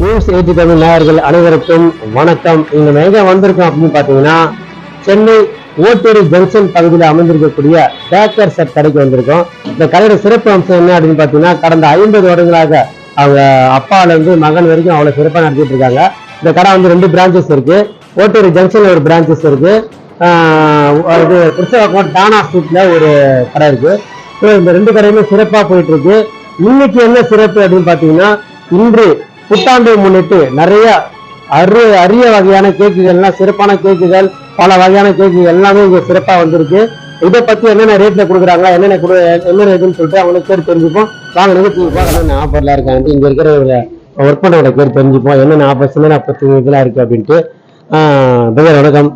News eighty Tamil நேயர்கள் அனைவருக்கும் வணக்கம். இங்க எங்க வந்திருக்கோம் அப்படின்னு பாத்தீங்கன்னா சென்னை ஓட்டூர் ஜங்ஷன் பகுதியில் அமைந்திருக்கக்கூடிய பேக்கர் செட் கடைக்கு வந்திருக்கோம். இந்த கடையோட சிறப்பு அம்சம் என்ன அப்படின்னு பாத்தீங்கன்னா கடந்த ஐம்பது வருடங்களாக அவங்க அப்பால இருந்து மகன் வரைக்கும் அவ்வளவு சிறப்பா நடத்திட்டு இருக்காங்க. இந்த கடை வந்து ரெண்டு பிரான்ச்சஸ் இருக்கு. ஓட்டூர் ஜங்ஷன்ல ஒரு பிரான்ச்சஸ் இருக்கு. இது கிறிஸ்தவ டானா ஸ்ட்ரீட்ல ஒரு கடை இருக்கு. இந்த ரெண்டு கடையுமே சிறப்பா போயிட்டு இருக்கு. இன்னைக்கு என்ன சிறப்பு அப்படின்னு பாத்தீங்கன்னா இன்று புத்தாண்டை முன்னிட்டு நிறைய அரு அரிய வகையான கேக்குகள்லாம் சிறப்பான கேக்குகள் பல வகையான கேக்குகள் எல்லாமே இங்க சிறப்பா வந்திருக்கு. இதை பத்தி என்னென்ன ரேட்ல கொடுக்குறாங்க என்னென்ன கொடு என்ன ரேட்டுன்னு சொல்லிட்டு அவங்களுக்கு பேர் தெரிஞ்சுப்போம். வாங்க நிகழ்ச்சி என்னென்ன ஆஃபர்லாம் இருக்காங்க இங்க இருக்கிற ஒர்க் பண்ணோட பேர் தெரிஞ்சுப்போம். என்னென்ன ஆஃபர்ஸ் என்னென்ன பத்து இதெல்லாம் இருக்கு அப்படின்ட்டு. வணக்கம்.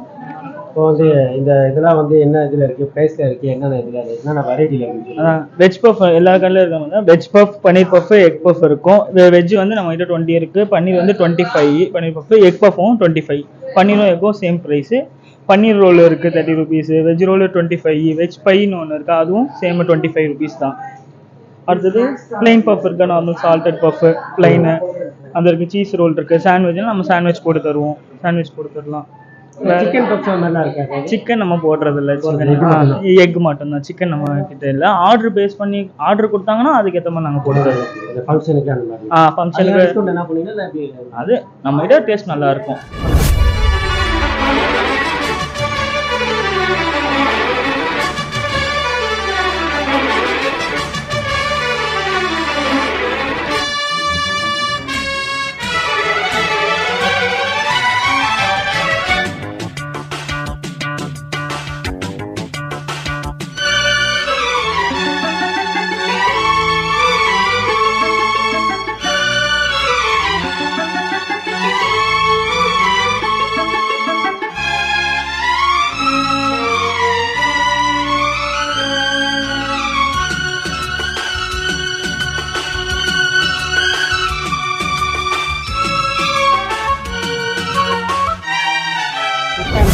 இப்போ வந்து இந்த இதெல்லாம் வந்து என்ன இதுல இருக்கு? பிரைஸ்ல இருக்கு. என்னென்ன இதுல இருக்கு? என்னென்ன வெரைட்டில இருக்கு? வெஜ் பஃப் எல்லா கடையிலும் இருக்காங்க veg puff paneer puff egg puff இருக்கும். வெஜ் வந்து நம்ம கிட்ட டுவெண்ட்டி இருக்கு. பன்னீர் வந்து twenty five paneer puff egg பஃப்பும் twenty five பன்னீரும் எக்கும் சேம் ப்ரைஸு பன்னீர் ரோல் இருக்கு thirty rupees veg roll twenty five veg பைன்னு ஒன்று இருக்கு. அதுவும் சேம் டுவெண்ட்டி ஃபைவ் ருபீஸ் தான். அடுத்தது பிளைன் பஃப் இருக்கு? நார்மல் சால்டட் பஃப் பிளைனு அந்த இருக்கு சீஸ் ரோல் இருக்கு. சாண்ட்விச்னா நம்ம சாண்ட்விச் போட்டு தருவோம். சாண்ட்விச் போட்டு தரலாம். சிக்கன் பப்ஸ் நம்ம போடுறது இல்ல போடுறது சிக்கன் எக் மட்டும் தான் சிக்கன் நம்ம கிட்ட இல்ல. ஆர்டர் பேஸ் பண்ணி ஆர்டர் கொடுத்தாங்கன்னா அதுக்கேற்ற மாதிரி நாங்க போட்டு தருவோம் இந்த ஃபங்க்ஷனுக்கு ஆ ஃபங்க்ஷனுக்கு? அது நம்ம கிட்ட டேஸ்ட் நல்லா இருக்கும்.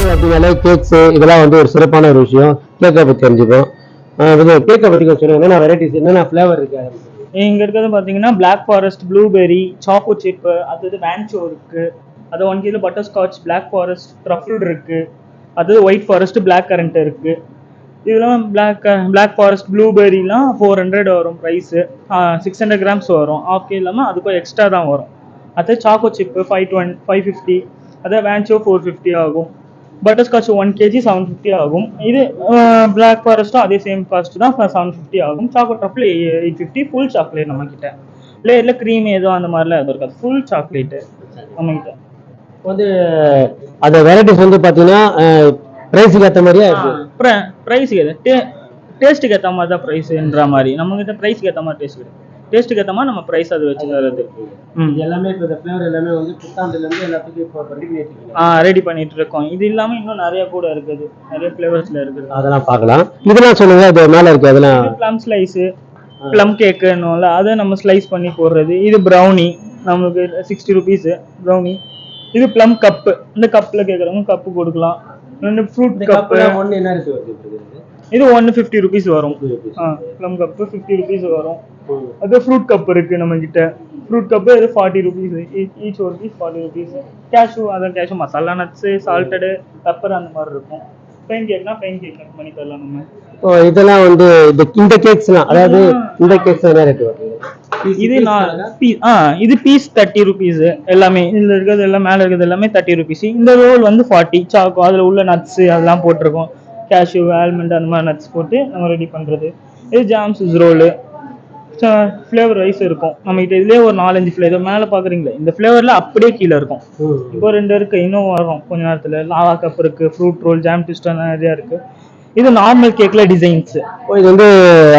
புத்தாண்டு அப்படின்னாலே கேக்ஸ் இதெல்லாம் வந்து ஒரு சிறப்பான ஒரு விஷயம். கேக்கை பற்றி தெரிஞ்சுப்போம். கேக்கை பற்றி கொஞ்சம் சொல்லுங்க. என்னென்ன வெரைட்டிஸ் என்னென்ன ஃப்ளேவர் இருக்கு? இங்க இருக்கிறது பாத்தீங்கன்னா black forest blueberry choco chip அடுத்தது வேன்சோ இருக்கு. அது one kilo butter scotch black forest truffle இருக்கு. அது ஒயிட் ஃபாரஸ்ட் பிளாக் கரண்ட் இருக்கு. இதெல்லாம் பிளாக் பிளாக் ஃபாரஸ்ட் ப்ளூபெரிலாம் ஃபோர் ஹண்ட்ரட் வரும் ப்ரைஸு சிக்ஸ் ஹண்ட்ரட் கிராம்ஸ் வரும். ஆஃப் இல்லாமல் அதுக்கும் எக்ஸ்ட்ரா தான் வரும். அது choco chip five twenty five fifty அதே வேன்ச்சோ ஃபோர் ஃபிஃப்டி ஆகும். Butterscotch one KG seven fifty ஆகும். இது பிளாக் ஃபாரஸ்ட்டும் அதே சேம் காஸ்ட் தான் செவன் ஃபிஃப்டி ஆகும். Choco truffle eight fifty full chocolate நம்ம கிட்ட லேயரில் க்ரீம் எதுவும் அந்த மாதிரிலாம் எதுவும் இருக்காது. ஃபுல் சாக்லேட்டு நம்ம கிட்ட வந்து அந்த வெரைட்டிஸ் வந்து பாத்தீங்கன்னா பிரைஸுக்கு ஏத்த மாதிரியா இருக்கு? ப்ரைஸுக்கு டே டேஸ்ட்டுக்கு ஏற்ற மாதிரி தான் ப்ரைஸுன்ற மாதிரி. நம்ம கிட்ட ப்ரைஸ்க்கு ஏற்ற மாதிரி டேஸ்ட் கிடையாது டேஸ்ட்டுக்கு ஏற்ற மாதிரி நம்ம ப்ரைஸ் அதை வச்சு தருது ம். இது எல்லாமே இப்போ இந்த ஃபிளேவர் எல்லாமே வந்து புத்தாண்டுல இருந்து எல்லாத்துக்கும் இப்போ ரெடி பண்ணி வச்சிருக்கீங்க ஆ ரெடி பண்ணிட்டு இருக்கோம் இது இல்லாமல் இன்னும் நிறைய கூட இருக்குது. நிறைய ஃப்ளேவர்ஸில் இருக்குது. அதெல்லாம் பார்க்கலாம். இதெல்லாம் சொல்லுங்க இது மேல இருக்கு அதெல்லாம். ப்ளம் ஸ்லைஸு ப்ளம் கேக்குன்னுல அதை நம்ம ஸ்லைஸ் பண்ணி போடுறது. இது ப்ரௌனி நமக்கு சிக்ஸ்டி ருபீஸு ப்ரௌனி இது ப்ளம் கப்பு இந்த கப்பில் கேட்குறவங்க கப்பு கொடுக்கலாம். ரெண்டு ஃப்ரூட் கப்பு ஒண்ணு என்ன ரேட் வருது இது? ஒன்று ஃபிஃப்டி ருபீஸ் வரும். ப்ளம் கப்பு ஃபிஃப்டி ருபீஸ் வரும். அது ஃப்ரூட் கப் இருக்கு நம்ம கிட்ட ஃப்ரூட் கப்பு இது ஃபார்ட்டி ருபீஸ் ஈச் ஒரு piece forty rupees cashew other cashew masala nuts salted pepper அந்த மாதிரி இருக்கும். பெயின் கேக்னா பெயின் கேக் கட் பண்ணி தரலாம் நம்ம. இப்போ இதெல்லாம் வந்து இந்த இந்த கேக்ஸ்லாம் அதாவது இந்த கேக்ஸ் என்ன ரேட் வருது இது நான் ஆ இது பீஸ் தேர்ட்டி ருபீஸ் எல்லாமே. இதுல இருக்கிறது எல்லாம் மேல இருக்கிறது எல்லாமே தேர்ட்டி ருபீஸ் இந்த ரோல் வந்து ஃபார்ட்டி சாக்கோ அதுல உள்ள நட்ஸ் அதெல்லாம் போட்டிருக்கோம். கேஷ்யூ ஆல்மண்ட் அந்த மாதிரி நட்ஸ் போட்டு நம்ம ரெடி பண்றது. இது jam swiss roll flavour wise இருக்கும். நம்ம கிட்ட இதுலயே ஒரு நாலஞ்சு ஃப்ளேவர் மேல பாக்குறீங்களா இந்த ஃப்ளேவர்ல அப்படியே கீழே இருக்கும். இப்போ ரெண்டு இருக்கு இன்னும் வரும். கொஞ்ச நேரத்துல. லாவா கப் இருக்கு ஃப்ரூட் ரோல் ஜாம் ட்விஸ்ட் நிறைய இருக்கு. இது நார்மல் கேக்ல டிசைன்ஸ் இது வந்து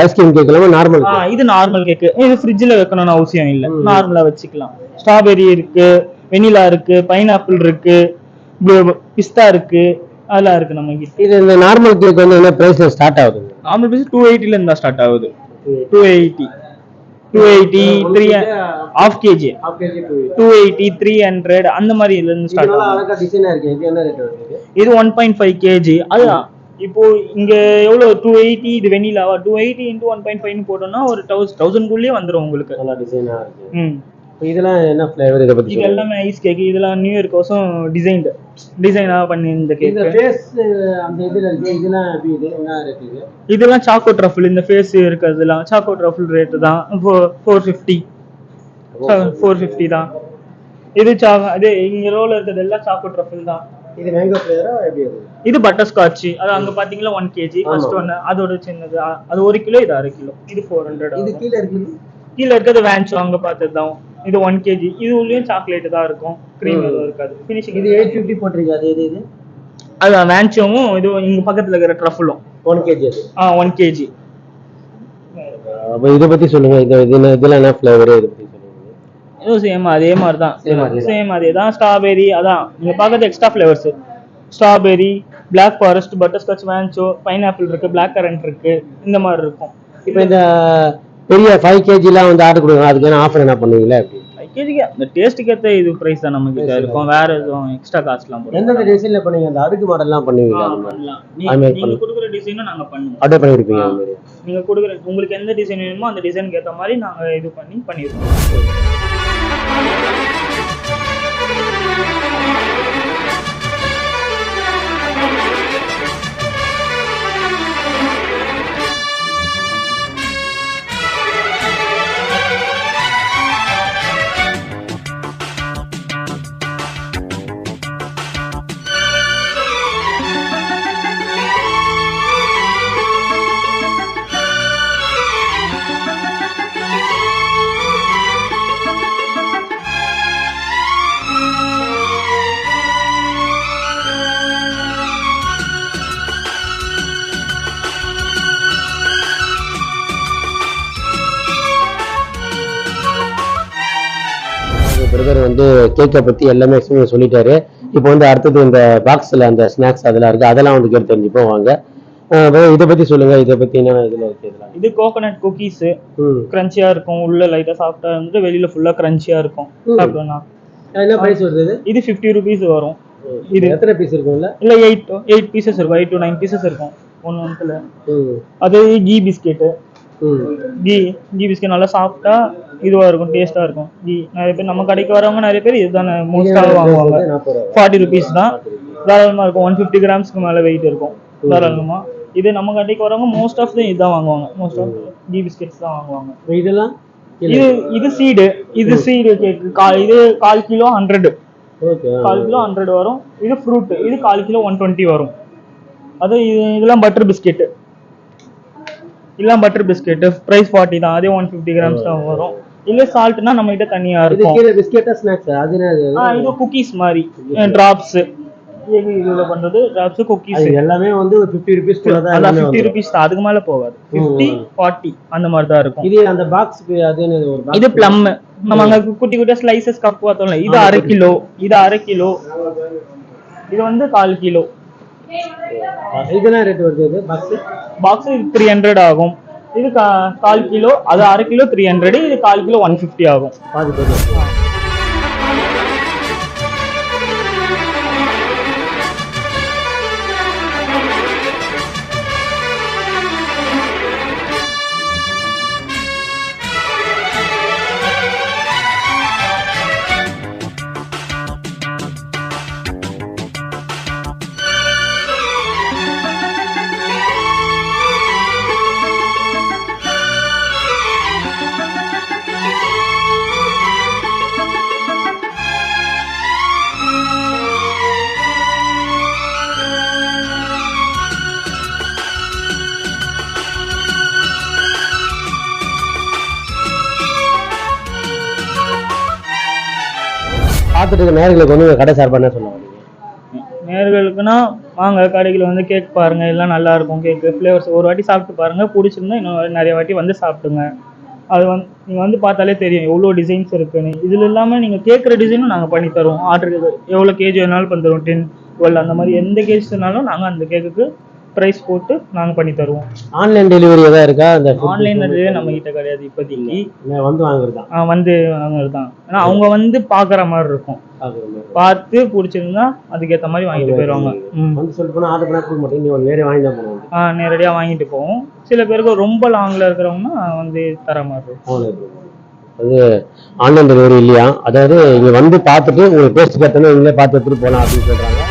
ஐஸ்கிரீம் கேக் இல்லாம நார்மல் ஆ இது நார்மல் கேக்கு இது ஃப்ரிட்ஜில் வைக்கணும்னு அவசியம் இல்லை. நார்மலா வச்சுக்கலாம். ஸ்ட்ராபெரி இருக்கு வெனிலா இருக்கு பைனாப்பிள் இருக்கு பிஸ்தா இருக்கு. அதெல்லாம் இருக்கு நம்ம கிட்ட இது இந்த நார்மல் கேக் வந்து என்ன பிரைஸ்ல ஸ்டார்ட் ஆகுது? நார்மல் பீஸ் டூ எயிட்டில இருந்தா ஸ்டார்ட் ஆகுது. Two eighty two eighty three half KG two eighty three hundred அந்த மாதிரி இதுல இருந்து ஸ்டார்ட் ஆகும் இது ஒன் பாயிண்ட் ஃபைவ் கேஜி அதுதான் இப்போ இங்க எவ்வளவு? டூ எயிட்டி இது வெனிலாவா two eighty into one point five போட்டோம்னா ஒரு தௌசண்ட் தௌசண்ட்குள்ளேயே வந்துடும் உங்களுக்கு. நல்லா டிசைனா இருக்கு. இதெல்லாம் என்ன ஃப்ளேவர் இதை பத்தி இது எல்லாமே ஐஸ் கேக் இதெல்லாம் நியூ இயர் கோசம் டிசைன்டு டிசைனாக பண்ணி இந்த இந்த கேக். ஃபேஸ் அந்த இதுல இருக்கு இதெல்லாம் எப்படி இது என்ன ரேட் இது? இதெல்லாம் சாக்கோ ட்ரஃபிள் இந்த ஃபேஸ் இருக்கிறதுலாம் சாக்கோ ட்ரஃபிள் ரேட்டு தான். ஃபோர் ஃபிஃப்டி ஃபோர் ஃபிஃப்டி தான். இது சா இது இங்கே ரோல் இருக்கிறது எல்லாம் சாக்கோ ட்ரஃபிள் தான். இது மேங்கோ ஃப்ளேவரா எப்படி அது? இது பட்டர் ஸ்காட்ச் அது அங்க பாத்தீங்களா ஒன் கேஜி ஃபர்ஸ்ட். ஒன்னு அதோட சின்னது. அது ஒரு கிலோ இது அரை கிலோ. இது ஃபோர் ஹண்ட்ரட் இது கீழே இருக்கு கீழே இருக்கிறது வேன்ச்சோ அங்க பார்த்தது தான் இது ஒன் கேஜி இது உள்ளேயும் சாக்லேட் தான் இருக்கும். க்ரீம். எதுவும் இருக்காது. ஃபினிஷிங் இது எயிட் ஃபிஃப்டி போட்டிருக்கு. அது இது இது? அது வேன்ச்சோவும் இது இங்க பக்கத்துல இருக்கிற ட்ரஃபிளும் ஒன் கேஜி அது. ஆ ஒன் கேஜி அப்போ இதை பத்தி சொல்லுங்க. இது இது என்ன- இதெல்லாம் என்ன ஃப்ளேவர் இதை பத்தி சொல்லுங்க இதுவும் சேம் அதே மாதிரி தான். சேம் அதே தான். ஸ்ட்ராபெரி அதான். நீங்க பார்க்கறது extra flavours strawberry black forest butterscotch vancho pineapple இருக்கு பிளாக் கரண்ட் இருக்கு. இந்த மாதிரி இருக்கும். இப்போ இந்த பெரிய ஃபைவ் கேஜிலாம் வந்து ஆர்டர் கொடுங்க அதுக்கு என்ன ஆஃபர் என்ன பண்ணுவீங்களா ஃபைவ் கேஜிக்கு அந்த டேஸ்ட்டுக்கு ஏற்ற இது ப்ரைஸ் தான் நம்ம கிட்ட இருக்கும். வேற எதுவும் எக்ஸ்ட்ரா காஸ்ட்லாம் எந்தெந்த டிசைன்ல பண்ணுவீங்க அந்த அடுக்கு மாடல்லாம் பண்ணுவீங்களா? அது மாதிரி நீங்க. கொடுக்குற டிசைனும் நாங்க பண்ணுவோம். ஆர்டர் பண்ணி கொடுப்பீங்க மாதிரி. நீங்க கொடுக்குற உங்களுக்கு எந்த டிசைன் வேணுமோ அந்த டிசைனுக்கு ஏத்த மாதிரி நாங்க இது பண்ணி பண்ணிடுவோம் பிரதர் வந்து கேக்கை பத்தி எல்லாமே எக்ஸ்பிளைன் சொல்லிட்டாரு. இப்போ வந்து அடுத்தது இந்த பாக்ஸ்ல அந்த ஸ்நாக்ஸ் அதெல்லாம் இருக்கு. அதெல்லாம் வந்து கேட்டு தெரிஞ்சுப்போம் வாங்க. இதை பத்தி சொல்லுங்க. இதை பத்தி என்ன இதுல இருக்கு இது கோகோனட் குக்கீஸ் கிரன்ச்சியா இருக்கும். உள்ள லைட்டா சாஃப்டா இருந்துட்டு வெளியில ஃபுல்லா கிரன்ச்சியா இருக்கும். சாப்பிட்டோம்னா என்ன பிரைஸ் வருது இது? இது ஃபிஃப்டி ருபீஸ் வரும். இது எத்தனை பீஸ் இருக்கும்ல? இல்ல எயிட் எயிட் பீசஸ் இருக்கும். எயிட் டு நைன் பீசஸ் இருக்கும். ஒன் மந்த்ல அது கீ பிஸ்கெட்டு ம் கீ கீ பிஸ்கெட் நல்லா சாஃப்டா இதுவா இருக்கும் டேஸ்டா இருக்கும். கீ நிறைய பேர் நம்ம கடைக்கு வரவங்க நிறைய பேர் இதுதானே மோஸ்டாக வாங்குவாங்க. ஃபார்ட்டி ருபீஸ் தான். தாராளமா இருக்கும் ஒன் ஃபிஃப்டி கிராம்ஸ்க்கு மேல வெயிட் இருக்கும் தாராளமா. இது நம்ம கடைக்கு வரவங்க மோஸ்ட் ஆஃப் இதுதான் வாங்குவாங்க. மோஸ்ட் ஆஃப் கீ பிஸ்கெட்ஸ் தான் வாங்குவாங்க. இதெல்லாம் இது இது சீடு இது சீடு கேக்கு இது கால் கிலோ ஹண்ட்ரட் கால் கிலோ ஹண்ட்ரட் வரும். இது ஃப்ரூட் இது கால் கிலோ ஒன் டுவெண்ட்டி வரும். அது இது இதெல்லாம் பட்டர் பிஸ்கெட்டு இதெல்லாம் பட்டர் பிஸ்கெட்டு ப்ரைஸ் ஃபார்ட்டி தான் அதே ஒன் ஃபிஃப்டி கிராம்ஸ் தான் வரும். இல்ல சால்ட்னா நம்ம கிட்ட தனியா இது இருக்கும். கீழே பிஸ்கெட்டா ஸ்நாக்ஸ் அது இது குக்கீஸ் மாதிரி. டிராப்ஸ் இதுல பண்றது டிராப்ஸ் குக்கீஸ் எல்லாமே வந்து ஒரு ஃபிஃப்டி ருபீஸ் அதான் ஃபிஃப்டி. ருபீஸ் தான். அதுக்கு மேல போகாது. ஃபிஃப்டி ஃபார்ட்டி அந்த மாதிரி தான் இருக்கும். இது அந்த பாக்ஸ் அது? இது பிளம் நம்ம அங்க குட்டி குட்டியா ஸ்லைசஸ் கப் பார்த்தோம்ல இது அரை கிலோ இது அரை கிலோ. இது வந்து கால் கிலோ. இதெல்லாம் ரேட் வருது இது பாக்ஸ் பாக்ஸ் இது த்ரீ ஹண்ட்ரட் ஆகும். இது கால் கிலோ அது அரை கிலோ த்ரீ ஹண்ட்ரட் இது கால் கிலோ ஒன் ஃபிஃப்டி ஆகும். பாதி பார்த்துட்டு இருக்க நேர்களுக்கு வந்து கடை சார் என்ன சொல்லுவாங்க நேர்களுக்குன்னா வாங்க கடையில் வந்து கேக் பாருங்க எல்லாம் நல்லா இருக்கும் கேக்கு ஃப்ளேவர்ஸ் ஒரு வாட்டி சாப்பிட்டு பாருங்க பிடிச்சிருந்தா இன்னும் நிறைய வாட்டி வந்து சாப்பிடுங்க. அது வந்து நீங்கள் வந்து பார்த்தாலே தெரியும் எவ்வளோ டிசைன்ஸ் இருக்குன்னு. இதில் இல்லாமல் நீங்கள் கேட்குற டிசைனும் நாங்கள் பண்ணி தருவோம். ஆர்டருக்கு எவ்வளோ கேஜி வேணாலும் பண்ணி தருவோம் டென் டுவெல் அந்த மாதிரி எந்த கேஜ்னாலும் நாங்கள் அந்த கேக்குக்கு ப்ரைஸ் போட்டு நாங்கள் பண்ணி தருவோம். ஆன்லைன் டெலிவரி ஏதாவது இருக்கா? அந்த ஆன்லைன் அது நம்ம கிட்ட கிடையாது இப்போதைக்கு. வந்து வாங்குறது? ஆ, வந்து வாங்குறது தான் ஏன்னா அவங்க வந்து பார்க்குற மாதிரி இருக்கும். பார்த்து பிடிச்சிருந்தா அதுக்கேற்ற மாதிரி வாங்கிட்டு போயிடுவாங்க. வந்து சொல்லிட்டு போனால் ஆர்டர் பண்ணால் கொடுக்க மாட்டேங்க நீங்கள் நேரே வாங்கி தான் பண்ணுவாங்க ஆ நேரடியாக வாங்கிட்டு போவோம். சில பேருக்கு ரொம்ப லாங்கில் இருக்கிறவங்கன்னா வந்து தர மாதிரி இருக்கும். அது ஆன்லைன் டெலிவரி இல்லையா? அதாவது இங்க வந்து பார்த்துட்டு உங்களுக்கு டேஸ்ட் பார்த்தோன்னா நீங்களே பார்த்து எடுத்துட்டு போகலாம் அப்படின்னு சொல்றாங்க.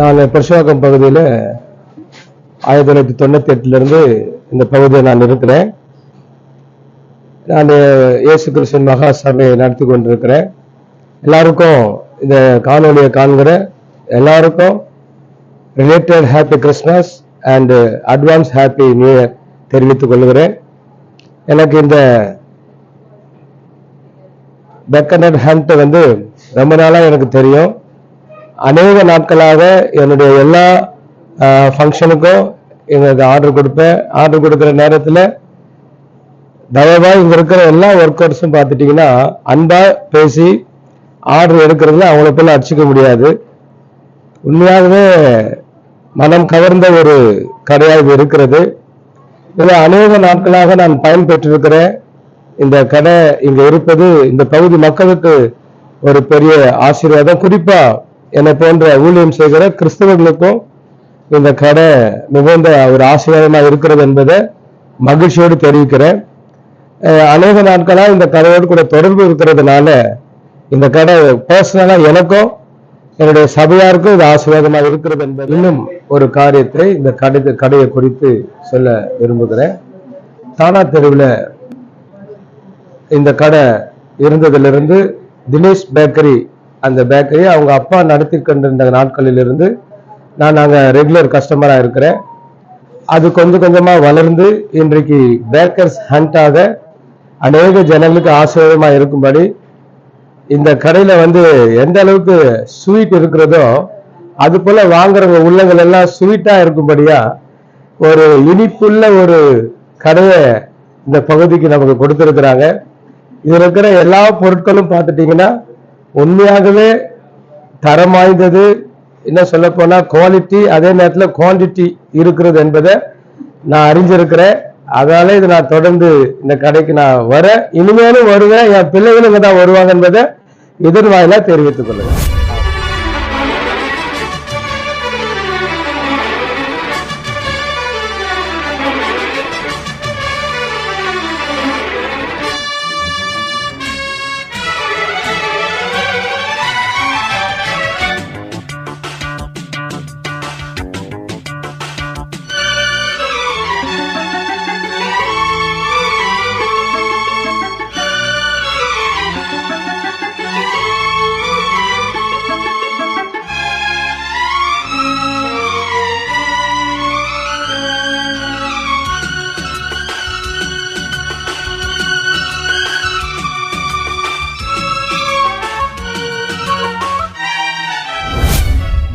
நான் பெருசுவாக்கம் பகுதியில் ஆயிரத்தி தொள்ளாயிரத்தி தொண்ணூத்தி எட்டுல இருந்து இந்த பகுதியில் நான் இருக்கிறேன் நான் இயேசு கிருஷ்ணன் மகா சபையை நடத்தி கொண்டிருக்கிறேன். எல்லாருக்கும் இந்த காணொலியை காண்கிற எல்லாருக்கும் related happy Christmas and advance happy new year தெரிவித்துக் கொள்கிறேன். எனக்கு இந்த பெக்கனட் ஹண்ட் வந்து ரொம்ப நாளாக எனக்கு தெரியும். அநேக நாட்களாக என்னுடைய எல்லா ஃபங்க்ஷனுக்கும் எங்களுக்கு ஆர்டர் கொடுப்பேன். ஆர்டர் கொடுக்குற நேரத்தில் தயவாக இங்கே இருக்கிற எல்லா ஒர்க்கர்ஸும் பார்த்துட்டிங்கன்னா அன்பாக பேசி ஆர்டர் எடுக்கிறதுல அவங்கள போல அடிச்சுக்க முடியாது. உண்மையாகவே மனம் கவர்ந்த ஒரு கடையாக இது இருக்கிறது. இதில் அநேக நாட்களாக நான் பயன்பெற்றிருக்கிறேன். இந்த கடை இங்கே இருப்பது இந்த பகுதி மக்களுக்கு ஒரு பெரிய ஆசீர்வாதம். குறிப்பாக என்னை போன்ற ஊழியம் செய்கிற கிறிஸ்தவர்களுக்கும் இந்த கடை மிகுந்த ஒரு ஆசீர்வாதமாக இருக்கிறது என்பதை மகிழ்ச்சியோடு தெரிவிக்கிறேன். அநேக நாட்களா இந்த கடையோடு கூட தொடர்பு இருக்கிறதுனால இந்த கடை பர்சனலா எனக்கும் என்னுடைய சபையாருக்கும் இது ஆசீர்வாதமாக இருக்கிறது என்பது இன்னும் ஒரு காரியத்தை இந்த கடை கடையை குறித்து சொல்ல விரும்புகிறேன். தானா தெருவில் இந்த கடை இருந்ததிலிருந்து தினேஷ் பேக்கரி அந்த பேக்கரி அவங்க அப்பா நடத்தி கொண்டிருந்த நாட்களிலிருந்து நான் அங்கே ரெகுலர் கஸ்டமராக இருக்கிறேன். அது கொஞ்சம் கொஞ்சமாக வளர்ந்து இன்றைக்கு பேக்கர்ஸ் ஹண்டாக அநேக ஜனங்களுக்கு ஆசிரியமாக இருக்கும்படி இந்த கடையில் வந்து எந்த அளவுக்கு ஸ்வீட் இருக்கிறதோ அது போல் வாங்குறவங்க உள்ளங்கள் எல்லாம் ஸ்வீட்டாக இருக்கும்படியா ஒரு இனிப்புள்ள ஒரு கடையை இந்த பகுதிக்கு நமக்கு கொடுத்துருக்குறாங்க. இதில் இருக்கிற எல்லா பொருட்களும் பார்த்துட்டிங்கன்னா உண்மையாகவே தரம் வாய்ந்தது. என்ன சொல்ல போனா குவாலிட்டி அதே நேரத்தில் குவான்டிட்டி இருக்கிறது என்பதை நான் அறிஞ்சிருக்கிறேன். அதனால இது நான் தொடர்ந்து இந்த கடைக்கு நான் வரேன். இனிமேலும் வருவேன். என் பிள்ளைகளும் இங்கே தான் வருவாங்க என்பதை எதிர்வாயிலாக தெரிவித்துக் கொள்ளுங்க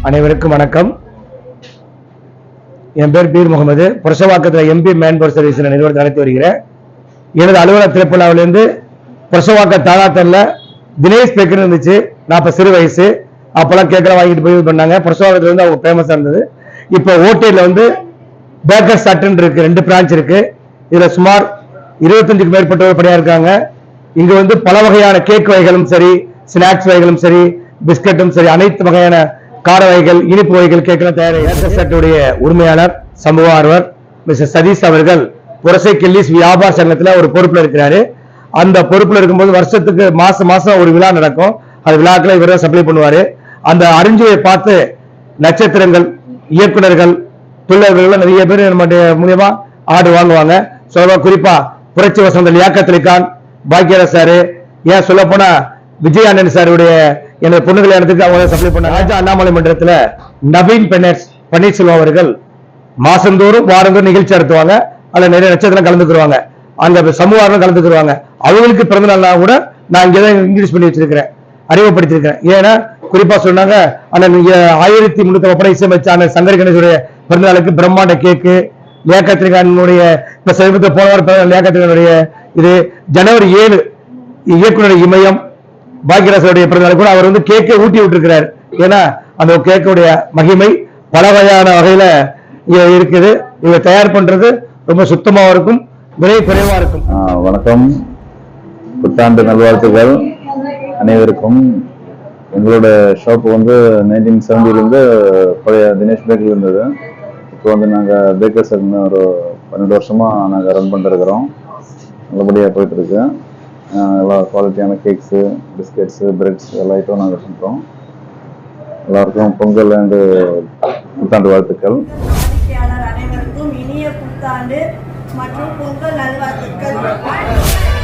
அனைவருக்கும் வணக்கம். என் பேர் பீர் முகமது. புரசவாக்கத்தில் எம்பி மேன் பவர் சர்வீஸ் நிறுவனத்தை நடத்தி வருகிறேன். எனது அலுவலக திரைப்படாவிலிருந்து புரசவாக்க தாராத்தல்ல தினேஷ் பேக்கர் இருந்துச்சு. நான் அப்ப சிறு வயசு. அப்பெல்லாம் கேட்கலாம் வாங்கிட்டு போய் இது பண்ணாங்க. புரசவாக்கத்துல இருந்து அவங்க ஃபேமஸா இருந்தது. இப்போ ஓட்டேல வந்து பேக்கர் சட்டன் இருக்கு. ரெண்டு பிரான்ச் இருக்கு. இதுல சுமார் இருபத்தஞ்சுக்கு மேற்பட்டவர் பணியா இருக்காங்க. இங்க வந்து பல வகையான கேக் வகைகளும் சரி ஸ்நாக்ஸ் வகைகளும் சரி பிஸ்கட்டும் சரி அனைத்து வகையான கார வகைகள் இனிப்பு வகைகள் கேட்கலாம் தயாரிடைய உரிமையாளர் சமூக ஆர்வர் மிஸ்டர் சதீஷ் அவர்கள் புரசை கில்லிஸ் வியாபார சங்கத்தில் ஒரு பொறுப்பில் இருக்கிறாரு. அந்த பொறுப்பில் இருக்கும்போது வருஷத்துக்கு மாசம் மாசம் ஒரு விழா நடக்கும். அந்த விழாக்களை இவர் சப்ளை பண்ணுவாரு. அந்த அறிஞ்சியை பார்த்து நட்சத்திரங்கள் இயக்குனர்கள் தொழிலர்கள் நிறைய பேர் நம்முடைய மூலியமா ஆடு வாங்குவாங்க. சொல்ல குறிப்பா புரட்சி வசந்த லியாக்கத் அலி பாக்கியராஜ் சாரு. ஏன் சொல்ல போனா விஜய் ஆனந்த் சாருடைய எனது பொண்ணு கல்யாணத்துக்கு அவங்க சப்ளை பண்ண ராஜா அண்ணாமலை மன்றத்துல நவீன் பெனர்ஸ் பன்னீர்செல்வம் அவர்கள் மாசந்தோறும் வாரந்தோறும் நிகழ்ச்சி நடத்துவாங்க. அதுல நிறைய நட்சத்திரம் கலந்துக்குருவாங்க. அந்த சமூகம் கலந்துக்குருவாங்க. அவங்களுக்கு பிறந்த நாள்னா கூட நான் இங்கே தான் இன்க்ரீஸ் பண்ணி வச்சிருக்கிறேன். அறிமுகப்படுத்தியிருக்கிறேன். ஏன்னா குறிப்பா சொன்னாங்க ஆனா நீங்க ஆயிரத்தி முன்னூத்தி முப்பது இசையமைச்ச அந்த சங்கர் கணேசுடைய பிறந்த நாளுக்கு பிரம்மாண்ட கேக்கு லேக்கத்திரிகானுடைய இப்ப சமீபத்தில் போன வாரம் பிறந்த லேக்கத்திரிகானுடைய இது ஜனவரி ஏழு இயக்குனர் இமயம் பாக்யராசருடைய பிறந்த கூட அவர் வந்து கேக்கை ஊட்டி விட்டுருக்கிறார். ஏன்னா அந்த கேக்குடைய மகிமை பல வகையான வகையில இருக்குது. இதை தயார் பண்றது ரொம்ப சுத்தமாக இருக்கும் விலை குறைவா இருக்கும். ஆ, வணக்கம். புத்தாண்டு நல்வாழ்த்துக்கள் அனைவருக்கும். எங்களோட ஷாப் வந்து நைன்டீன் செவன்டிலேருந்து பழைய தினேஷ் பேக்கரி இருந்தது. இப்போ வந்து நாங்கள் பேக்கர்ஸ் ஒரு பன்னெண்டு வருஷமாக நாங்கள் ரன் பண்ணிருக்கிறோம் நல்லபடியாக போயிட்டுருக்கு எல்லா குவாலிட்டியான கேக்ஸு பிஸ்கெட்ஸு பிரெட்ஸ் எல்லா ஐட்டம் நாங்கள் பண்ணுறோம் எல்லாருக்கும் பொங்கல் அண்டு புத்தாண்டு வாழ்த்துக்கள். அனைவருக்கும் இனிய புத்தாண்டு மற்றும் பொங்கல் நல்வாழ்த்துக்கள்.